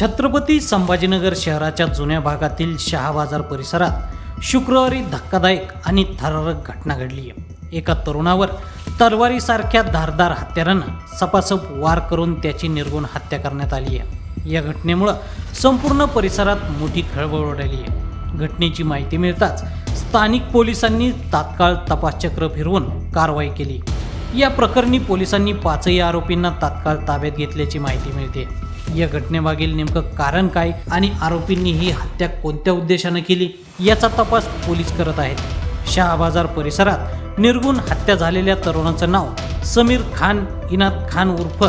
छत्रपती संभाजीनगर शहराच्या जुन्या भागातील शहा बाजार परिसरात शुक्रवारी धक्कादायक आणि थरारक घटना घडली. आहे एका तरुणावर तलवारीसारख्या धारदार हत्यारानं सपासप वार करून त्याची निर्गुण हत्या करण्यात आली आहे. या घटनेमुळं संपूर्ण परिसरात मोठी खळबळ उडाली आहे. घटनेची माहिती मिळताच स्थानिक पोलिसांनी तात्काळ तपासचक्र फिरवून कारवाई केली. या प्रकरणी पोलिसांनी पाचही आरोपींना तात्काळ ताब्यात घेतल्याची माहिती मिळते. या घटनेमागील नेमकं कारण काय आणि आरोपींनी ही हत्या कोणत्या उद्देशानं केली याचा तपास पोलीस करत आहेत. शहाबाजार परिसरात निर्गुण हत्या झालेल्या तरुणाचं नाव समीर खान इनात खान उर्फ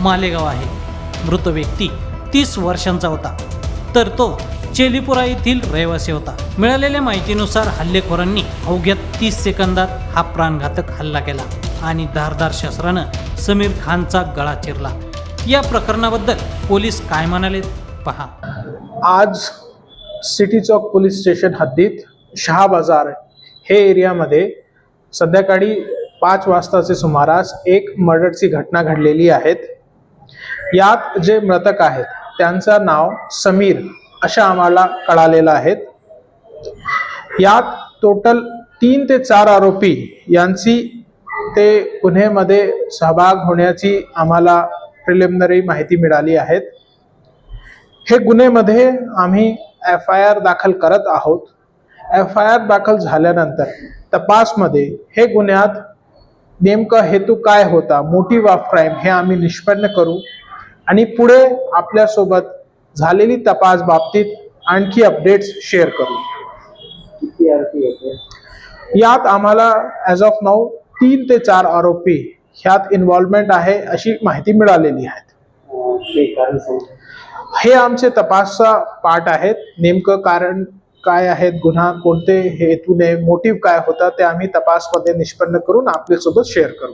मालेगाव आहे. मृत व्यक्ती तीस वर्षांचा होता तर तो चेलीपुरा येथील रहिवासी होता. मिळालेल्या माहितीनुसार हल्लेखोरांनी अवघ्या तीस सेकंदात हा प्राणघातक हल्ला केला. आणि धारदार शस्त्रानं समीर खानचा गळा चिरला. या प्रकरणाबद्दल पोलीस काय म्हणाले पहा. आज सिटी चौक पोलीस स्टेशन हद्दीत शहा बाजार हे एरियामध्ये संध्याकाळी पाच वाजताचे सुमारास एक मर्डरची घटना घडलेली आहेत. यात जे मृतक आहेत त्यांचं नाव समीर अशा आम्हाला कळालेलं आहेत यात टोटल तीन ते चार आरोपी यांची ते गुन्ह्यामध्ये सहभाग होण्याची आम्हाला प्रिलिमिनरी माहिती मिळाली आहेत हे गुन्ह्यामध्ये आम्ही एफ आय आर दाखल करत आहोत. एफ आय आर दाखल झाल्यानंतर तपासमध्ये हे गुन्ह्यात नेमकं हेतू काय होता मोटिव्ह ऑफ क्राईम हे आम्ही निष्पन्न करू आणि पुढे आपल्यासोबत झालेली तपास बाबतीत आणखी अपडेट्स शेअर करू. यात आम्हाला ॲज ऑफ नाऊ तीन ते चार आरोपी ह्यात इन्व्हॉल्वमेंट आहे अशी माहिती मिळालेली आहे. हे आमचे तपासचा पार्ट आहेत. नेमकं कारण काय आहेत गुन्हा कोणते हेतूने मोटिव्ह काय होता ते आम्ही तपासमध्ये निष्पन्न करून आपल्यासोबत शेअर करू.